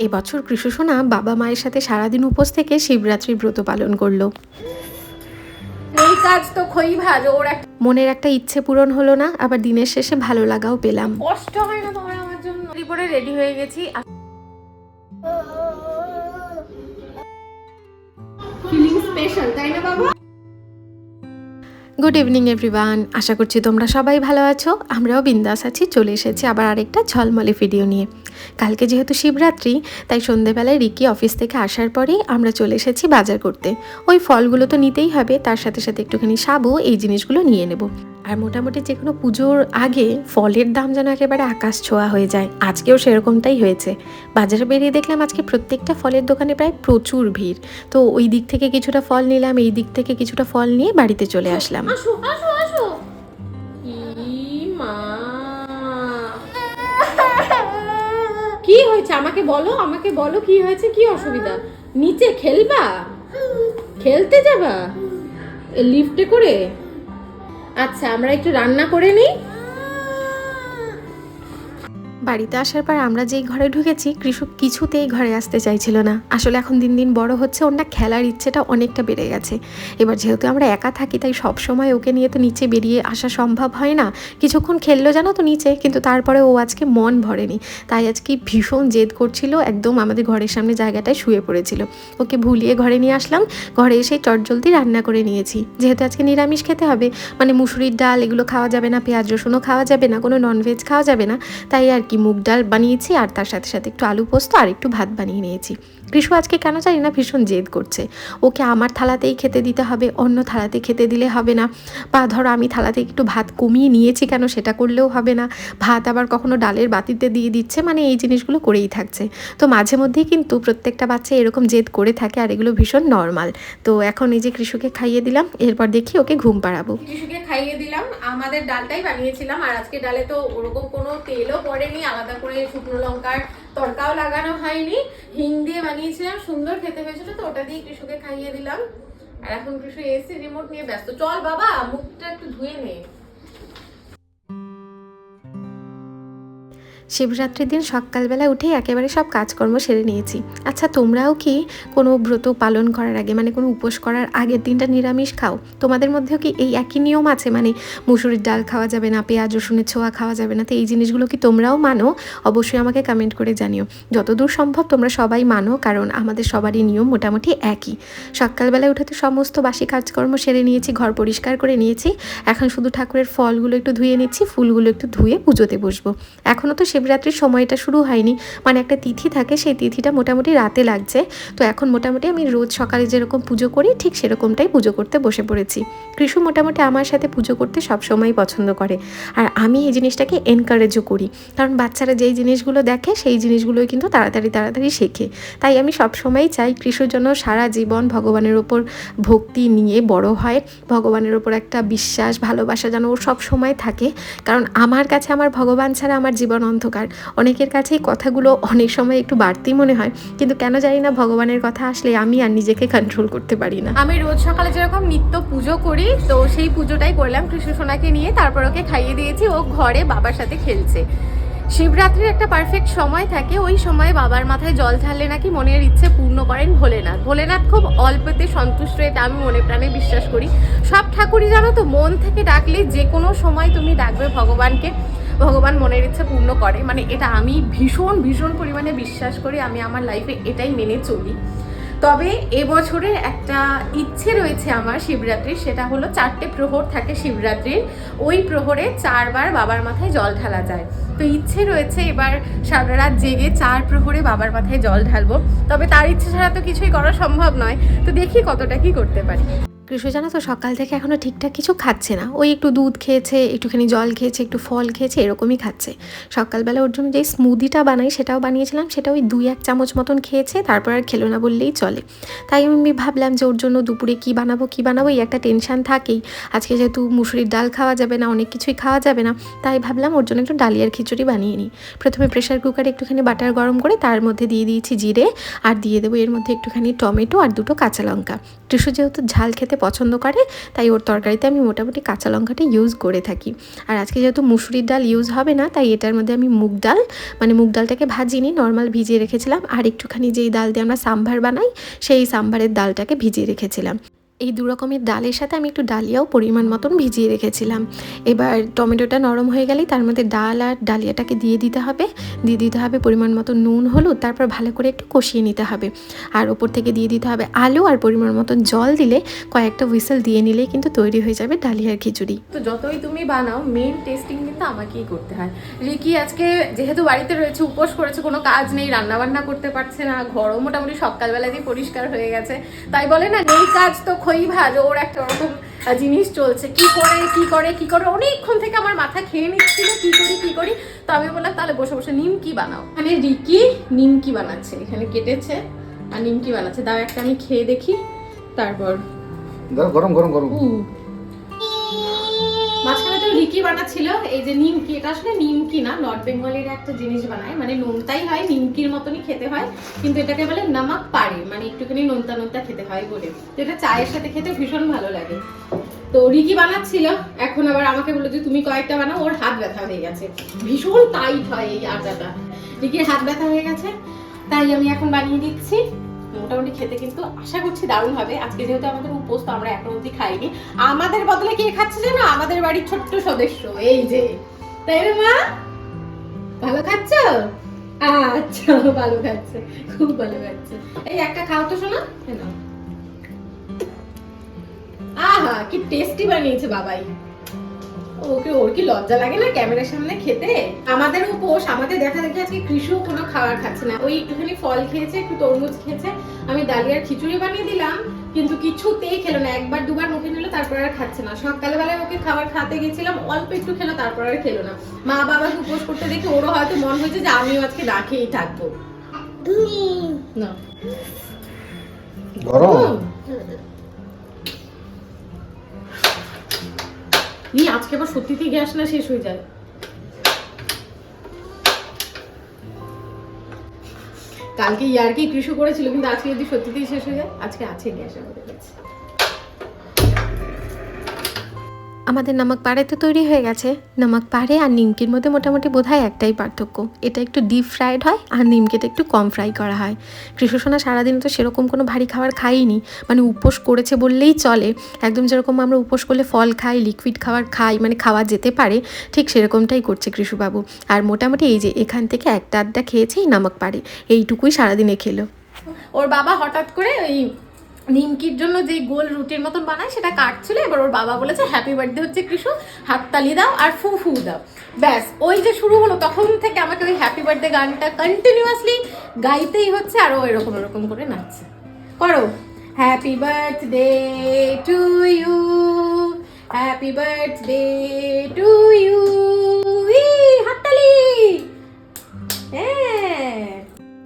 এবছর কৃষ্ণসোনা বাবা মায়ের সাথে সারাদিন উপোস থেকে শিবরাত্রির ব্রত পালন করল। এই কাজ তো ভাজ ওর একটা মনের একটা ইচ্ছে পূরণ হলো না আবার দিনের শেষে ভালো লাগাও পেলাম। কষ্ট হয় না তোমার আমার জন্য? পরে রেডি হয়ে গেছি। ফিলিং স্পেশাল তাই না বাবা? গুড ইভিনিং এভরিওয়ান আশা করছি তোমরা সবাই ভালো আছো। আমরাও বিন্দাস আছি চলে এসেছি আবার আরেকটা ঝলমলে ভিডিও নিয়ে। কালকে যেহেতু শিবরাত্রি, তাই সন্ধেবেলায় রিকি অফিস থেকে আসার পরেই আমরা চলে এসেছি বাজার করতে। ওই ফলগুলো তো নিতেই হবে, তার সাথে সাথে একটুখানি সাবু, এই জিনিসগুলো নিয়ে নেব। আর মোটামুটি যে কোনো পুজোর আগে ফলের দাম যেন একেবারে আকাশ ছোঁয়া হয়ে যায়, আজকেও সেরকমটাই হয়েছে। বাজারে বেরিয়ে দেখলাম আজকে প্রত্যেকটা ফলের দোকানে প্রায় প্রচুর ভিড়। তো ওই দিক থেকে কিছুটা ফল নিলাম, এই দিক থেকে কিছুটা ফল নিয়ে বাড়িতে চলে আসলাম। কি হয়েছে? আমাকে বলো আমাকে বলো কি হয়েছে, কি অসুবিধা? নিচে খেলবা? খেলতে যাবা? লিফটে করে? আচ্ছা আমরা একটু রান্না করে নিই? বাড়িতে আসার পর আমরা যেই ঘরে ঢুকেছি, কৃষক কিছুতেই ঘরে আসতে চাইছিল না। আসলে এখন দিন দিন বড় হচ্ছে, ওর না খেলার ইচ্ছেটা অনেকটা বেড়ে গেছে। এবার যেহেতু আমরা একা থাকি, তাই সব সময় ওকে নিয়ে তো নিচে বেরিয়ে আসা সম্ভব হয় না। কিছুক্ষণ খেললো জানো তো নিচে, কিন্তু তারপরে ও আজকে মন ভরেনি। তাই আজকে ভীষণ জেদ করছিল, একদম আমাদের ঘরের সামনে জায়গাটায় শুয়ে পড়েছিল। ওকে ভুলিয়ে ঘরে নিয়ে আসলাম, ঘরে এসে চটজলদি রান্না করে নিয়েছি। যেহেতু আজকে নিরামিষ খেতে হবে মানে মুসুরির ডাল এগুলো খাওয়া যাবে না, পেঁয়াজ রসুনও খাওয়া যাবে না, কোনো ননভেজ খাওয়া যাবে না, তাই আর কি মুগ ডাল বানিয়েছি, আর তার সাথে সাথে একটু আলু পোস্ত আর একটু ভাত বানিয়ে নিয়েছি। কৃষু আজকে কেন জানি না ভীষণ জেদ করছে। ওকে আমার থালাতেই খেতে দিতে হবে, অন্য থালাতে খেতে দিলে হবে না। বা ধরো আমি থালাতে একটু ভাত কমিয়ে নিয়েছি কেন সেটা করলেও হবে না। ভাত আবার কখনো ডালের বাতিতে দিয়ে দিচ্ছে মানে এই জিনিসগুলো করেই থাকছে। তো মাঝে মধ্যেই কিন্তু প্রত্যেকটা বাচ্চা এরকম জেদ করে থাকে আর এগুলো ভীষণ নর্মাল। তো এখন এই যে কৃষুকে খাইয়ে দিলাম, এরপর দেখি ওকে ঘুম পাড়াবো। শিশুকে খাইয়ে দিলাম, আমাদের ডালটাই বানিয়েছিলাম, আর আজকে ডালে তো ওরকম কোনো তেলও পড়েনি, আলাদা করে শুকনো লঙ্কার তড়কাও লাগানো হয়নি। হিং দিয়ে বানিয়েছিলাম, সুন্দর খেতে হয়েছিল তো, ওটা দিয়ে কৃষকে খাইয়ে দিলাম। আর এখন কৃষু এসে রিমোট নিয়ে ব্যস্ত। চল বাবা, মুখটা একটু ধুয়ে নে। শিবরাত্রির দিন সকালবেলা উঠেই একেবারে সব কাজকর্ম সেরে নিয়েছি। আচ্ছা তোমরাও কি কোনো ব্রত পালন করার আগে মানে কোনো উপোস করার আগের দিনটা নিরামিষ খাও? তোমাদের মধ্যেও কি এই একই নিয়ম আছে? মানে মুসুরির ডাল খাওয়া যাবে না, পেঁয়াজ, রসুনের ছোঁয়া খাওয়া যাবে না, তো এই জিনিসগুলো কি তোমরাও মানো? অবশ্যই আমাকে কমেন্ট করে জানিও। যতদূর সম্ভব তোমরা সবাই মানো, কারণ আমাদের সবারই নিয়ম মোটামুটি একই। সকালবেলা উঠে তো সমস্ত বাসি কাজকর্ম সেরে নিয়েছি, ঘর পরিষ্কার করে নিয়েছি। এখন শুধু ঠাকুরের ফলগুলো একটু ধুয়ে নিচ্ছি, ফুলগুলো একটু ধুয়ে পুজোতে বসবো। এখনও তো শিবরাত্রির সময়টা শুরু হয়নি। মানে একটা তিথি থাকে, সেই তিথিটা মোটামুটি রাতে লাগছে। তো এখন মোটামুটি আমি রোজ সকালে যেরকম পুজো করি, ঠিক সেরকমটাই পুজো করতে বসে পড়েছি। কৃষু মোটামুটি আমার সাথে পুজো করতে সবসময় পছন্দ করে। আর আমি এই জিনিসটাকে এনকারেজও করি। কারণ বাচ্চারা যেই জিনিসগুলো দেখে, সেই জিনিসগুলোই কিন্তু তাড়াতাড়ি তাড়াতাড়ি শেখে। তাই আমি সবসময়ই চাই কৃষুর জন্য সারা জীবন ভগবানের ওপর ভক্তি নিয়ে বড় হয়। ভগবানের ওপর একটা বিশ্বাস, ভালোবাসা যেন ওর সব সময় থাকে। কারণ আমার কাছে আমার ভগবান ছাড়া আমার জীবন অন্ধকার। অনেকের কাছে এই কথাগুলো অনেক সময় একটু বাড়তি মনে হয়, কিন্তু কেন জানি না ভগবানের কথা আসলে আমি আর নিজেকে কন্ট্রোল করতে পারি না। আমি রোজ সকালে যেরকম নিত্য পুজো করি, তো সেই পুজোটাই করলাম। কৃষ্ণ সোনাকে নিয়ে তারপর ওকে খাইয়ে দিয়েছি। ও ঘরে বাবার সাথে খেলছে। শিবরাত্রির একটা পারফেক্ট সময় থাকে। ওই সময় বাবার মাথায় জল ঢাললে নাকি মনের ইচ্ছে পূর্ণ করেন ভোলেনাথ। ভোলেনাথ খুব অল্পতে সন্তুষ্ট এটা আমি মনে প্রাণে বিশ্বাস করি। সব ঠাকুরই জানো তো, মন থেকে ডাকলে যে কোনো সময় তুমি ডাকবে ভগবানকে। ভগবান মনের ইচ্ছে পূর্ণ করে। মানে এটা আমি ভীষণ ভীষণ পরিমাণে বিশ্বাস করি, আমি আমার লাইফে এটাই মেনে চলি। তবে এবছরের একটা ইচ্ছে রয়েছে আমার শিবরাত্রির, সেটা হলো চারটে প্রহর থাকে শিবরাত্রির। ওই প্রহরে চারবার বাবার মাথায় জল ঢালা যায়। তো ইচ্ছে রয়েছে এবার সারা রাত জেগে চার প্রহরে বাবার মাথায় জল ঢালবো। তবে তার ইচ্ছে ছাড়া তো কিছুই করা সম্ভব নয়। তো দেখি কতটা কি করতে পারি। কৃষ্ণ, জানো তো সকাল থেকে এখনও ঠিকঠাক কিছু খাচ্ছে না। ওই একটু দুধ খেয়েছে, একটুখানি জল খেয়েছে, একটু ফল খেয়েছে, এরকমই খাচ্ছে। সকালবেলা ওর জন্য যেই স্মুদিটা বানাই সেটাও বানিয়েছিলাম, সেটা ওই দুই এক চামচ মতন খেয়েছে, তারপর আর খেলো না বললেই চলে। তাই আমি ভাবলাম যে ওর জন্য দুপুরে কি বানাবো কি বানাবো, এই একটা টেনশন থাকেই। আজকে যেহেতু মুসুরির ডাল খাওয়া যাবে না, অনেক কিছুই খাওয়া যাবে না, তাই ভাবলাম ওর জন্য একটু ডালিয়ার খিচুড়ি বানিয়ে নিই। প্রথমে প্রেশার কুকারে একটুখানি বাটার গরম করে তার মধ্যে দিয়ে দিয়েছি জিরে, আর দিয়ে দেবো এর মধ্যে একটুখানি টমেটো আর দুটো কাঁচা লঙ্কা। টুসু যেহেতু ঝাল খেতে পছন্দ করে, তাই ওর তরকারিতে আমি মোটামুটি কাঁচা লঙ্কাটা ইউজ করে থাকি। আর আজকে যেহেতু মুসুরির ডাল ইউজ হবে না, তাই এটার মধ্যে আমি মুগ ডাল মানে মুগ ডালটাকে ভাজিনি নর্মাল ভিজিয়ে রেখেছিলাম। আর একটুখানি যেই ডাল দিয়ে আমরা সাম্ভার বানাই, সেই সাম্ভারের ডালটাকে ভিজিয়ে রেখেছিলাম। এই দু রকমের ডালের সাথে আমি একটু ডালিয়াও পরিমাণ মতন ভিজিয়ে রেখেছিলাম। এবার টমেটোটা নরম হয়ে গেলেই তার মধ্যে ডাল আর ডালিয়াটাকে দিয়ে দিতে হবে। দিয়ে দিতে হবে পরিমাণ মতো নুন, হলুদ, তারপর ভালো করে একটু কষিয়ে নিতে হবে। আর ওপর থেকে দিয়ে দিতে হবে আলু আর পরিমাণ মতন জল দিলে কয়েকটা হুইসেল দিয়ে নিলেই কিন্তু তৈরি হয়ে যাবে ডালিয়ার খিচুড়ি। তো যতই তুমি বানাও মেন টেস্টিং কিন্তু আমাকেই করতে হয়। রিকি আজকে যেহেতু বাড়িতে রয়েছে, উপোস করেছে, কোনো কাজ নেই রান্না বান্না করতে পারছে না, ঘরও মোটামুটি সকালবেলা দিয়ে পরিষ্কার হয়ে গেছে। তাই বলে না, নেই কাজ তো খই ভাজ ওর একটা ওরকম জিনিস চলছে। কি করে কি করে কি করে? অনেকক্ষণ থেকে আমার মাথা খেয়ে নিচ্ছিল কি করি কি করি। তো আমি বললাম তাহলে বসে বসে নিমকি বানাও। মানে রিকি নিমকি বানাচ্ছে এখানে কেটেছে আর নিমকি বানাচ্ছে। দাও একটা আমি খেয়ে দেখি তারপর। গরম গরম গরম। রিকি বানাচ্ছিল, এই যে নিমকি, এটা আসলে নিমকি না, নর্থ বেঙ্গলের একটা জিনিস বানায় মানে নোনতাই হয়, নিমকির মতনই খেতে হয়, কিন্তু এটাকে বলে নামাক পাড়ে মানে একটুখানি নোনতা নোনতা খেতে হয় বলে। তো এটা চায়ের সাথে খেতে ভীষণ ভালো লাগে। তো রিকি বানাচ্ছিল, এখন আবার আমাকে বলল যে, তুমি কয়েকটা বানাও, ওর হাত ব্যথা হয়ে গেছে। ভীষণ টাইট হয় এই আটাটা। রিকির হাত ব্যথা হয়ে গেছে, তাই আমি এখন বানিয়ে দিচ্ছি। মোটামুটি খেতে কিন্তু আশা করছি দারুণ হবে। আজকে যেহেতু আমাদের উপোস, তো আমরা এখন অবধি খাইনি। আমাদের বদলে কে খাচ্ছে জানো? আমাদের বাড়ির ছোট্ট সদস্য, এই যে। তাই রে মা? ভালো খাচ্ছ? আচ্ছা ভালো খাচ্ছে, খুব ভালো খাচ্ছে। এই একটা খাও তো শোনা আহা, কি টেস্টি বানিয়েছে বাবাই। ওকে ওর কি লজ্জা লাগে না ক্যামেরার সামনে খেতে? আমাদের উপোস আমাদের দেখা দেখি আজকে কৃষু কোনো খাবার খাচ্ছে না। ওই একটুখানি ফল খেয়েছে একটু তরমুজ খেয়েছে আমি ডালিয়ার খিচুড়ি বানিয়ে দিলাম কিন্তু কিছুতেই খেলো না। একবার দুবার মুখে নিল তারপর আর খাচ্ছে না। সকালবেলায় ওকে খাবার খাতে গেছিলাম অল্প একটু খেলো তারপর আর খেলো না। মা বাবাকে উপোস করতে দেখে ওরও হয়তো মন হয়েছে যে আমিও আজকে না খেয়েই থাকব। না। গরম? নি, আজকে আবার সত্যিতে গ্যাস না শেষ হয়ে যায়। কালকে ইয়ারকি কৃষি করেছিল, কিন্তু আজকে যদি সত্যিতেই শেষ হয়ে যায়, আজকে আছে গ্যাস আমাদের কাছে আমাদের নামক পাড়ে তো তৈরি হয়ে গেছে। নামক পাড়ে আর নিমকির মধ্যে মোটামুটি বোধহয় একটাই পার্থক্য। এটা একটু ডিপ ফ্রাইড হয় আর নিমকিটা একটু কম ফ্রাই করা হয়। কৃষ্ণসোনা সারাদিন তো সেরকম কোনো ভারী খাবার খাইনি মানে উপোস করেছে বললেই চলে। একদম যেরকম আমরা উপোস করলে ফল খাই লিকুইড খাবার খাই মানে খাওয়া যেতে পারে, ঠিক সেরকমটাই করছে কৃষুবাবু আর মোটামুটি এই যে এখান থেকে একটা আড্ডা খেয়েছে এই নামক পাড়ে। এইটুকুই সারাদিনে খেলো। ওর বাবা হঠাৎ করে ওই নিমকির জন্য যে গোল রুটির মতন বানায়, সেটা কাটছিল, এবার ওর বাবা বলেছে হ্যাপি বার্থডে হচ্ছে কৃষু, হাততালি দাও আর ফু ফু দাও। ব্যাস, ওই যে শুরু হলো, তখন থেকে আমাকে ওই হ্যাপি বার্থডে গানটা কন্টিনিউয়াসলি গাইতেই হচ্ছে, আর ও এরকম এরকম করে নাচছে। করো। Happy birthday to you happy birthday to you হাততালি! হ্যাঁ।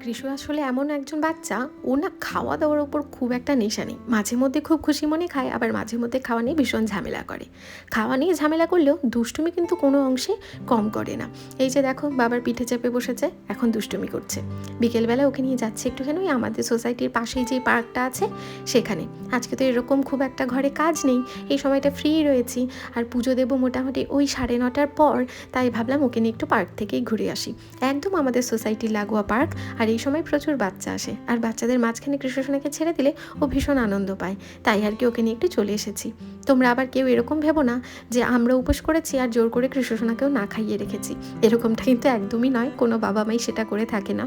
কৃষু আসলে এমন একজন বাচ্চা, ও না খাওয়া দাওয়ার ওপর খুব একটা নেশা নেই। মাঝে মধ্যে খুব খুশি মনে খায়, আবার মাঝে মধ্যে খাওয়া নিয়ে ভীষণ ঝামেলা করে। খাওয়া নিয়ে ঝামেলা করলেও দুষ্টুমি কিন্তু কোনো অংশে কম করে না। এই যে দেখো, বাবার পিঠে চেপে বসেছে, এখন দুষ্টুমি করছে। বিকেলবেলা ওকে নিয়ে যাচ্ছে একটুখানি ওই আমাদের সোসাইটির পাশেই যে পার্কটা আছে সেখানে। আজকে তো এরকম খুব একটা ঘরে কাজ নেই, এই সময়টা ফ্রি রয়েছি। আর পুজো দেবো মোটামুটি ওই সাড়ে নটার পর, তাই ভাবলাম ওকে নিয়ে একটু পার্ক থেকেই ঘুরে আসি। একদম আমাদের সোসাইটির লাগোয়া পার্ক, আর এই সময় প্রচুর বাচ্চা আসে। আর বাচ্চাদের মাঝখানে কৃষ্ণসোনাকে ছেড়ে দিলে ও ভীষণ আনন্দ পায়। তাই আর কি ওকে নিয়ে একটু চলে এসেছি। তোমরা আবার কেউ এরকম ভেবো না যে আমরা উপোস করেছি আর জোর করে কৃষ্ণসোনাকেও না খাইয়ে রেখেছি। এরকমটা কিন্তু একদমই নয়, কোনো বাবা মাই সেটা করে থাকে না।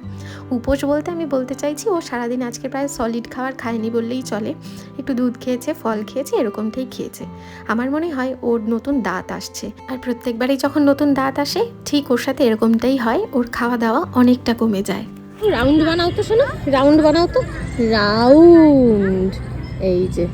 উপোস বলতে আমি বলতে চাইছি, ও সারাদিন আজকে প্রায় সলিড খাবার খায়নি বললেই চলে। একটু দুধ খেয়েছে, ফল খেয়েছে, এরকমটাই খেয়েছে। আমার মনে হয় ওর নতুন দাঁত আসছে। আর প্রত্যেকবারই যখন নতুন দাঁত আসে, ঠিক ওর সাথে এরকমটাই হয়, ওর খাওয়া দাওয়া অনেকটা কমে যায়। রাউন্ড বানাও তো শোনো। রাউন্ড বানাও তো। রাউন্ড এই যে।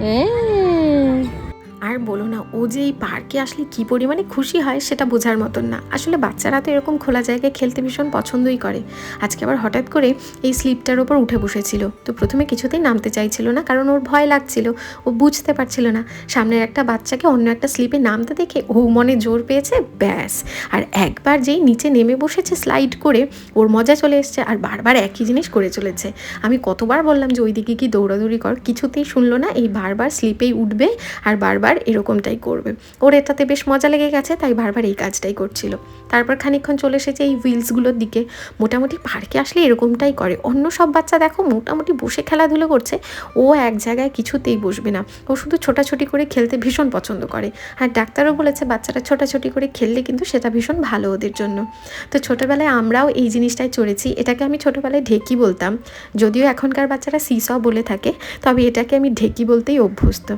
হ্যাঁ। আর বলো না, ও যে এই পার্কে আসলে কি পরিমাণে খুশি হয় সেটা বোঝার মতন না। আসলে বাচ্চারা তো এরকম খোলা জায়গায় খেলতে ভীষণ পছন্দই করে। আজকে আবার হঠাৎ করে এই স্লিপটার ওপর উঠে বসেছিল। তো প্রথমে কিছুতেই নামতে চাইছিল না, কারণ ওর ভয় লাগছিল। ও বুঝতে পারছিল না। সামনের একটা বাচ্চাকে অন্য একটা স্লিপে নামতে দেখে ও মনে জোর পেয়েছে, ব্যাস। আর একবার যেই নিচে নেমে বসেছে স্লাইড করে, ওর মজা চলে এসছে আর বারবার একই জিনিস করে চলেছে। আমি কতবার বললাম যে, ওইদিকে কি দৌড়াদৌড়ি কর? কিছুতেই শুনলো না, এই বারবার স্লিপেই উঠবে আর বারবার এরকমটাই করবে। ওর এটাতে বেশ মজা লেগে গেছে, তাই বারবার এই কাজটাই করছিল। তারপর খানিকক্ষণ চলে এসেছে এই হুইলসগুলোর দিকে। মোটামুটি পার্কে আসলে এরকমটাই করে। অন্য সব বাচ্চা দেখো, মোটামুটি বসে খেলাধুলো করছে। ও এক জায়গায় কিছুতেই বসবে না। ও শুধু ছোটাছুটি করে খেলতে ভীষণ পছন্দ করে। আর ডাক্তারও বলেছে, বাচ্চারা ছোটাছুটি করে খেললে কিন্তু সেটা ভীষণ ভালো ওদের জন্য। তো ছোটোবেলায় আমরাও এই জিনিসটায় চড়েছি। এটাকে আমি ছোটোবেলায় ঢেকি বলতাম। যদিও এখনকার বাচ্চারা সিস বলে থাকে, তবে এটাকে আমি ঢেকি বলতেই অভ্যস্ত।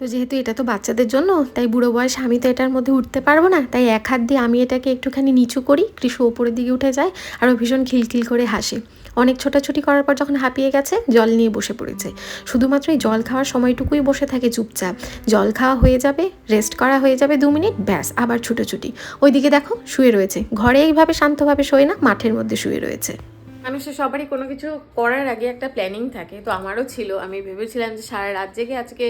তো যেহেতু এটা তো বাচ্চাদের জন্য, তাই বুড়ো বয়সে আমি তো এটার মধ্যে উঠতে পারব না। তাই এক হাত দিয়ে আমি এটাকে একটুখানি নিচু করি, কৃষু ওপরের দিকে উঠে যায় আর ও ভীষণ খিলখিল করে হাসে। অনেক ছোটাছুটি করার পর যখন হাঁপিয়ে গেছে, জল নিয়ে বসে পড়েছে। শুধুমাত্র এই জল খাওয়ার সময়টুকুই বসে থাকে চুপচাপ। জল খাওয়া হয়ে যাবে, রেস্ট করা হয়ে যাবে দু মিনিট, ব্যাস, আবার ছুটোছুটি। ওইদিকে দেখো, শুয়ে রয়েছে। ঘরে এইভাবে শান্তভাবে শোয় না, মাঠের মধ্যে শুয়ে রয়েছে। মানুষের সবারই কোনো কিছু করার আগে একটা প্ল্যানিং থাকে। তো আমারও ছিল। আমি ভেবেছিলাম যে সারা রাত জেগে আজকে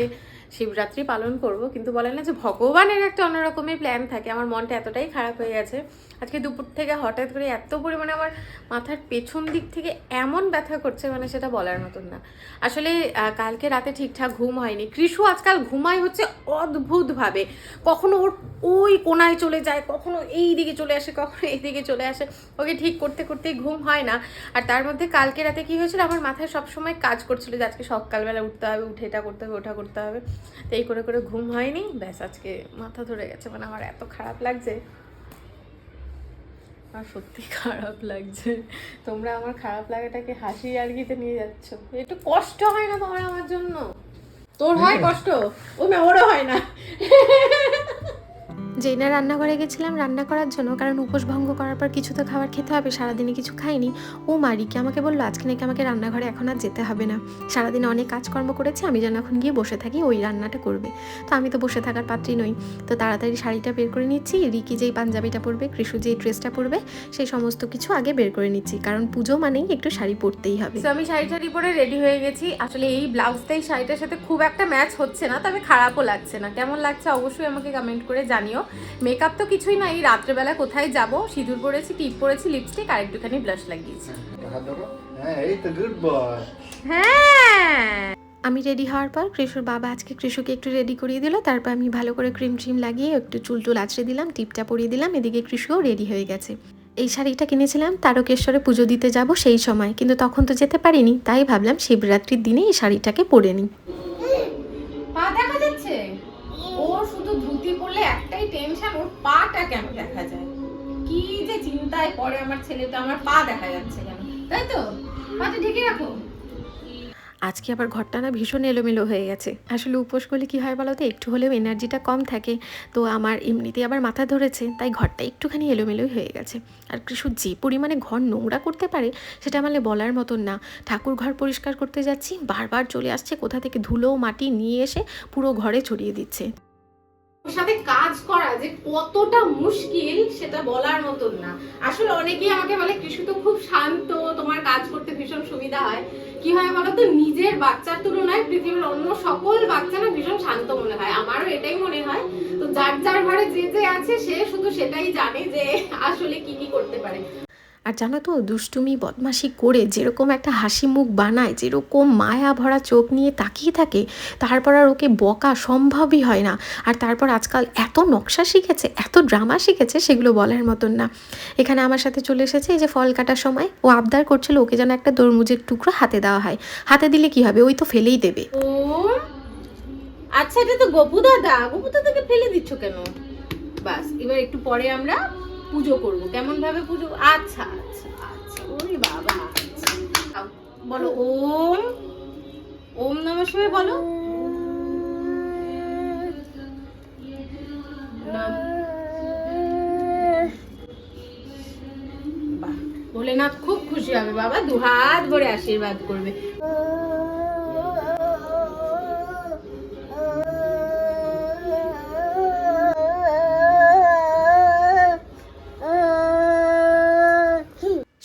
শিবরাত্রি পালন করব, কিন্তু বলে না যে ভগবানের একটা অন্যরকমই প্ল্যান থাকে। আমার মনটা এতটাই খারাপ হয়ে গেছে আজকে দুপুর থেকে হঠাৎ করে এত পরিমাণে আমার মাথার পেছন দিক থেকে এমন ব্যথা করছে মানে সেটা বলার মতন না। আসলে কালকে রাতে ঠিকঠাক ঘুম হয়নি। কৃষু আজকাল ঘুমায় হচ্ছে অদ্ভুতভাবে। কখনো ওর ওই কোনায় চলে যায়, কখনো এই দিকে চলে আসে, কখনো এই দিকে চলে আসে। ওকে ঠিক করতে করতেই ঘুম হয় না। আর তার মধ্যে কালকে রাতে কি হয়েছিল, আমার মাথায় সবসময় কাজ করছিল যে আজকে সকালবেলা উঠতে হবে, উঠে এটা করতে হবে, ওটা করতে হবে। তো এই করে করে ঘুম হয়নি। ব্যাস, আজকে মাথা ধরে গেছে। মানে আমার এত খারাপ লাগছে। আমার সত্যি খারাপ লাগছে। তোমরা আমার খারাপ লাগাটাকে হাসি আর গিতে নিয়ে যাচ্ছ। একটু কষ্ট হয় না তোমার আমার জন্য? তোর হয় কষ্ট? ও না ওরও হয় না। যেই না রান্নাঘরে গেছিলাম, রান্না করার জন্য, কারণ উপোস ভঙ্গ করার পর কিছু তো খাবার খেতে হবে, সারাদিনে কিছু খাইনি। ও মারিকে আমাকে বলল, আজকে নাকি আমাকে রান্নাঘরে এখন আর যেতে হবে না। সারাদিনে অনেক কাজকর্ম করেছি, আমি যেন এখন গিয়ে বসে থাকি, ওই রান্নাটা করবে। তো আমি তো বসে থাকার পাত্রী নই। তো তাড়াতাড়ি শাড়িটা বের করে নিচ্ছি, রিকি যেই পাঞ্জাবিটা পরবে, কৃষু যেই ড্রেসটা পরবে, সেই সমস্ত কিছু আগে বের করে নিচ্ছি, কারণ পুজো মানেই একটু শাড়ি পরতেই হবে। তো আমি শাড়ি শাড়ি পরে রেডি হয়ে গেছি। আসলে এই ব্লাউজটাই শাড়িটার সাথে খুব একটা ম্যাচ হচ্ছে না, তবে খারাপও লাগছে না। কেমন লাগছে অবশ্যই আমাকে কমেন্ট করে জানিও। মেকআপ তো কিছুই না এই রাত্রেবেলা কোথায় যাব? সিঁদুর পরেছি টিপ পরেছি লিপস্টিক আর একটুখানি ব্লাশ লাগিয়েছি। হ্যাঁ এই তো গুড বয় হ্যাঁ। আমি রেডি হওয়ার পর কৃষুর বাবা আজকে কৃষুকে একটু রেডি করিয়ে দিল তারপর আমি ভালো করে ক্রিম ট্রিম লাগিয়ে একটু চুল টুল আছড়ে দিলাম টিপটা পরিয়ে দিলাম এদিকে কৃষুও রেডি হয়ে গেছে। এই শাড়িটা কিনেছিলাম তারকেশ্বরে পুজো দিতে যাব সেই সময় কিন্তু তখন তো যেতে পারিনি তাই ভাবলাম শিবরাত্রির দিনে এই শাড়িটাকে পরে নিই। শুধু ধুতি একটাই টেনশন ওর পাটা কেন দেখা যায়? কি যে চিন্তায় পড়ে আমার ছেলেটা আমার পা দেখা যাচ্ছে কেন? তাই তো? পাটা ঢেকে রাখো। আজকে আবার ঘরটা না ভীষণ এলোমেলো হয়ে গেছে। আসলে উপোস করলে কী হয় বলো তো? একটু হলেও এনার্জিটা কম থাকে। তো আমার এমনিতেই আবার মাথা ধরেছে, তাই ঘরটা একটুখানি এলোমেলোই হয়ে গেছে। আর কৃষু যে পরিমাণে ঘর নোংরা করতে পারে, সেটা মানে বলার মতন না। ঠাকুর ঘর পরিষ্কার করতে যাচ্ছি, বারবার চলে আসছে, কোথা থেকে ধুলো, মাটি নিয়ে এসে পুরো ঘরে ছড়িয়ে দিচ্ছে। ওর সাথে কাজ করা যে কতটা মুশকিল সেটা বলার মতন না। আসলে অনেকেই আমাকে বলে, কৃষি তো খুব শান্ত, তোমার কাজ করতে ভীষণ সুবিধা হয়। কি হয় বলো তো নিজের বাচ্চার তুলনায় পৃথিবীর অন্য সকল বাচ্চারা ভীষণ শান্ত মনে হয়। আমারও এটাই মনে হয়। তো যার যার ঘরে যে যে আছে, সে শুধু সেটাই জানে যে আসলে কি কি করতে পারে। আর জানো তো, দুষ্টুমি, বদমাশি করে যেরকম একটা হাসি মুখ বানায়, যেরকম মায়া ভরা চোখ নিয়ে তাকিয়ে থাকে, তারপর আর ওকে বকা সম্ভবই হয় না। আর তারপর আজকাল এত নকশা শিখেছে, এত ড্রামা শিখেছে, সেগুলো বলার মতন না। এখানে আমার সাথে চলে এসেছে, এই যে ফল কাটার সময়, ও আবদার করছিল ওকে যেন একটা তরমুজের টুকরো হাতে দেওয়া হয়। হাতে দিলে কি হবে? ওই তো ফেলেই দেবে। ও আচ্ছা এটা তো গপু দাদা। গপু দাদাকে ফেলে দিচ্ছ কেন? বাস, এবার একটু পরে আমরা পুজো করব। কেমন ভাবে পুজো? আচ্ছা আচ্ছা আচ্ছা। ওরে বাবা। আচ্ছা। বলো, ওম ওম নমঃ শিবায় বলো। ভোলেনাথ খুব খুশি হবে বাবা। দু হাত ভরে আশীর্বাদ করবে।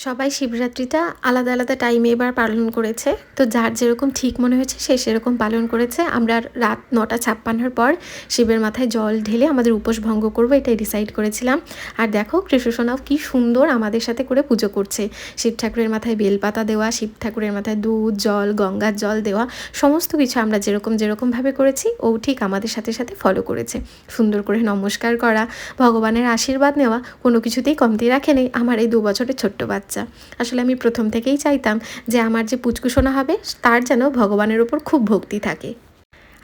সবাই শিবরাত্রিটা আলাদা আলাদা টাইমে এবার পালন করেছে। তো যার যেরকম ঠিক মনে হয়েছে, সে সেরকম পালন করেছে। আমরা রাত নটা ছাপ্পান্নর পর শিবের মাথায় জল ঢেলে আমাদের উপোস ভঙ্গ করব, এটাই ডিসাইড করেছিলাম। আর দেখো, কৃষ্ণসোনাও কি সুন্দর আমাদের সাথে করে পুজো করছে। শিব ঠাকুরের মাথায় বেলপাতা দেওয়া, শিব ঠাকুরের মাথায় দুধ, জল, গঙ্গার জল দেওয়া, সমস্ত কিছু আমরা যেরকম যেরকমভাবে করেছি, ও ঠিক আমাদের সাথে সাথে ফলো করেছে। সুন্দর করে নমস্কার করা, ভগবানের আশীর্বাদ নেওয়া, কোনো কিছুতেই কমতি রাখে নেই। আমার এই দু বছরের ছোট্ট বাচ্চা। আসলে আমি প্রথম থেকেই চাইতাম যে আমার যে পুচকুশোনা হবে তার যেন ভগবানের ওপর খুব ভক্তি থাকে।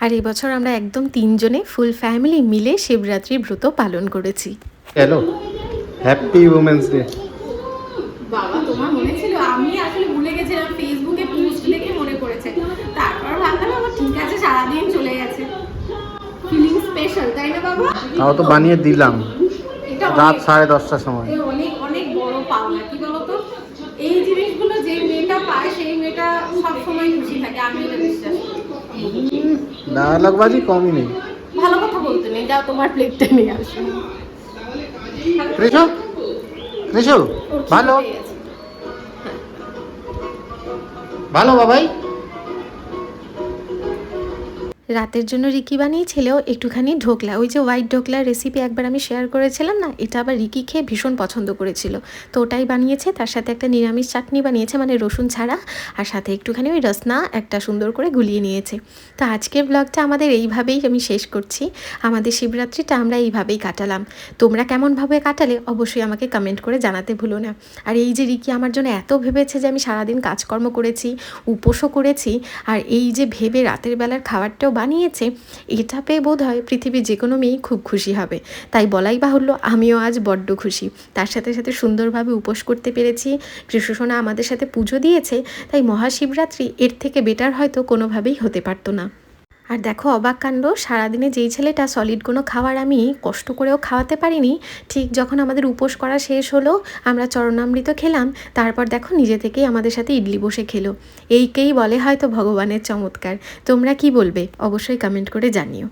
আর এবছর আমরা একদম তিনজনে ফুল ফ্যামিলি মিলে শিবরাত্রির ব্রত পালন করেছি। হ্যালো হ্যাপি উমেন্স ডে বাবা তোমার মনে ছিল? আমি আসলে ভুলে গেছিলাম ফেসবুকে পোস্ট দেখে মনে পড়েছে। তারপর ভাবলাম আমার ঠিক আছে সারাদিন চলে গেছে। ফিলিং স্পেশাল তাই না বাবা? তাও তো বানিয়ে দিলাম। রাত সাড়ে দশটার সময় এ অনেক অনেক বড় পাওনা কি বলতো এই জিনিসগুলো যে মেয়েটা পায় সেই মেয়েটা সবসময় খুশি থাকে আমি এটা বিশ্বাস করি ডায়লগবাজি কমই নেই। ভালো কথা বলতে নেই যাও তোমার প্লেটটা নিয়ে আসো। কৃষু কৃষু ভালো। ভালো বাবাই। রাতের জন্য রিকি বানিয়েছিলেও একটুখানি ঢোকলা। ওই যে হোয়াইট ঢোকলার রেসিপি একবার আমি শেয়ার করেছিলাম না, এটা আবার রিকি খেয়ে ভীষণ পছন্দ করেছিল। তো ওটাই বানিয়েছে, তার সাথে একটা নিরামিষ চাটনি বানিয়েছে মানে রসুন ছাড়া, আর সাথে একটুখানি ওই রসনা একটা সুন্দর করে গুলিয়ে নিয়েছে। তো আজকের ব্লগটা আমাদের এইভাবেই আমি শেষ করছি। আমাদের শিবরাত্রিটা আমরা এইভাবেই কাটালাম। তোমরা কেমনভাবে কাটালে অবশ্যই আমাকে কমেন্ট করে জানাতে ভুলো না। আর এই যে রিকি আমার জন্য এত ভেবেছে যে আমি সারাদিন কাজকর্ম করেছি, উপোসও করেছি, আর এই যে ভেবে রাতের বেলার খাবারটাও বানিয়েছে, এটা পেয়ে বোধ হয় পৃথিবীর যে কোনো মেয়েই খুব খুশি হবে। তাই বলাই বাহুল্য, আমিও আজ বড্ড খুশি। তার সাথে সাথে সুন্দরভাবে উপোস করতে পেরেছি। কৃষ্ণসোনা আমাদের সাথে পুজো দিয়েছে, তাই মহাশিবরাত্রি এর থেকে বেটার হয়তো কোনোভাবেই হতে পারতো না। আর দেখো অবাক কাণ্ড, সারাদিনে যেই ছেলেটা সলিড কোনো খাবার আমি কষ্ট করেও খাওয়াতে পারিনি, ঠিক যখন আমাদের উপোস করা শেষ হলো, আমরা চরণামৃত খেলাম, তারপর দেখো নিজে থেকেই আমাদের সাথে ইডলি বসে খেলো। এইকেই বলে হয়তো ভগবানের চমৎকার। তোমরা কি বলবে? অবশ্যই কমেন্ট করে জানিও।